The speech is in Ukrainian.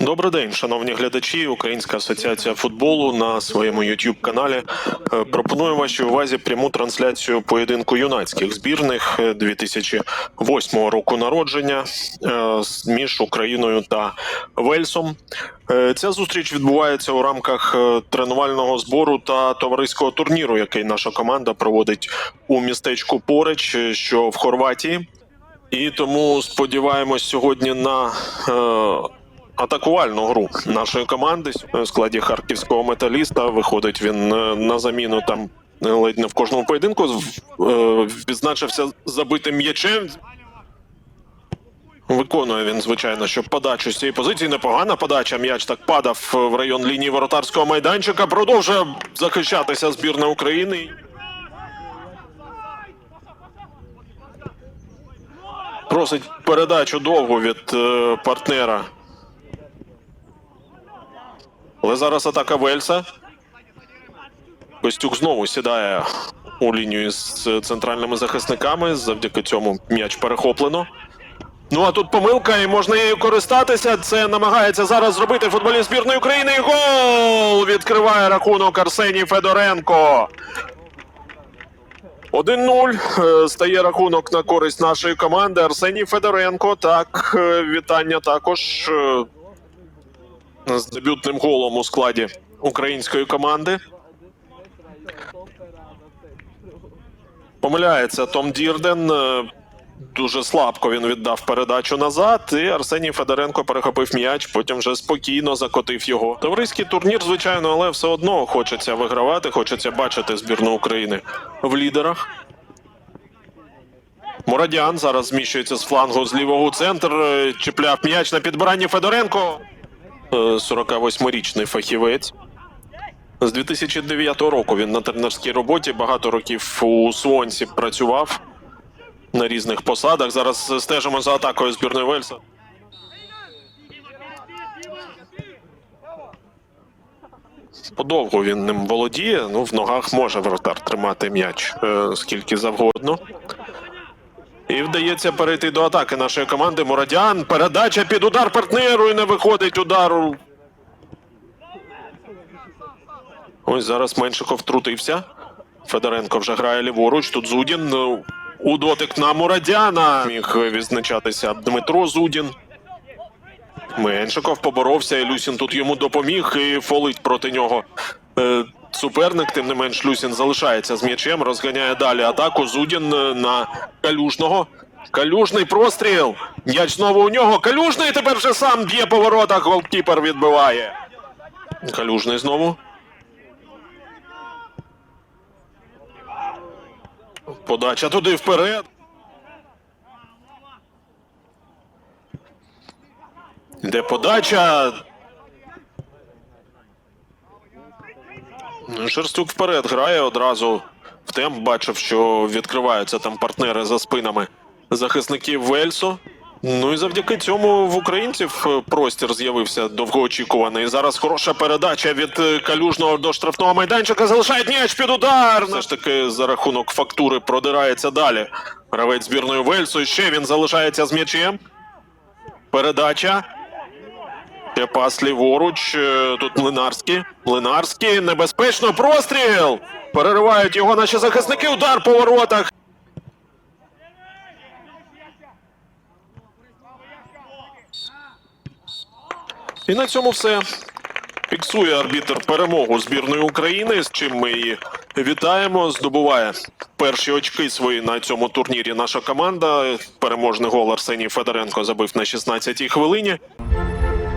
Добрий день, шановні глядачі. Українська асоціація футболу на своєму youtube каналі е, пропонує вашій увазі пряму трансляцію поєдинку юнацьких збірних е, 2008 року народження е, між Україною та Вельсом. Е, Ця зустріч відбувається у рамках е, тренувального збору та товариського турніру, який наша команда проводить у містечку Порич, е, що в Хорватії. І тому сподіваємось сьогодні на е, атакувальну гру нашої команди в складі харківського металіста. Виходить він е, на заміну там е, ледь не в кожному поєдинку. Е, Відзначився забитим м'ячем. Виконує він, звичайно, що подачу з цієї позиції. Непогана подача. М'яч так падав в район лінії воротарського майданчика. Продовжує захищатися збірна України. Просить передачу довгу від партнера. Але зараз атака Вельса. Костюк знову сідає у лінію з центральними захисниками. Завдяки цьому м'яч перехоплено. Ну а тут помилка, і можна нею користатися. Це намагається зараз зробити футболіст збірної України. Гол! Відкриває рахунок Арсеній Федоренко. 1-0 е, стає рахунок на користь нашої команди. Арсеній Федоренко. Так, е, вітання також е, з дебютним голом у складі української команди. Помиляється Том Дірден. Е, Дуже слабко він віддав передачу назад, і Арсеній Федоренко перехопив м'яч, потім вже спокійно закотив його. Товариський турнір, звичайно, але все одно хочеться вигравати, хочеться бачити збірну України в лідерах. Морадян зараз зміщується з флангу з лівого центр. е, Чіпляв м'яч на підбиранні Федоренко. Е, 48-річний фахівець. З 2009 року він на тренерській роботі багато років у Свонсі працював на різних посадах. Зараз стежимо за атакою збірної Вельса. Подовго він ним володіє. Ну, в ногах може вратар тримати м'яч е, скільки завгодно. І вдається перейти до атаки нашої команди. Мурадян. Передача під удар партнеру і не виходить удару. Ось зараз Меншиков втрутився. Федоренко вже грає ліворуч. Тут Зудін. ну, У дотик на Мурадяна. Міг відзначатися Дмитро Зудін. Меншиков поборовся, Люсін тут йому допоміг і фолить проти нього. Суперник, тим не менш, Люсін залишається з м'ячем, розганяє далі атаку. Зудін е, на Калюжного. Калюжний простріл. М'яч знову у нього. Калюжний тепер вже сам б'є по воротах. Голкіпер відбиває. Калюжний знову. Подача туди вперед. Де подача. Шерстюк вперед грає одразу в темп. Бачив, що відкриваються там партнери за спинами захисників Вельсу. Ну і завдяки цьому в українців е, простір з'явився довгоочікуваний. Зараз хороша передача від е, калюжного до штрафного майданчика. Залишають м'яч під удар. Все ж таки за рахунок фактури продирається далі. Гравець збірної Вельсу. Ще він залишається з м'ячем. Передача. Ще пас ліворуч. Е, Тут Млинарський. Млинарський. Небезпечно. Простріл. Переривають його наші захисники. Удар по воротах. І на цьому все. Фіксує арбітр перемогу збірної України, з чим ми її вітаємо. Здобуває перші очки свої на цьому турнірі. Наша команда. Переможний гол Арсеній Федоренко забив на 16-й хвилині.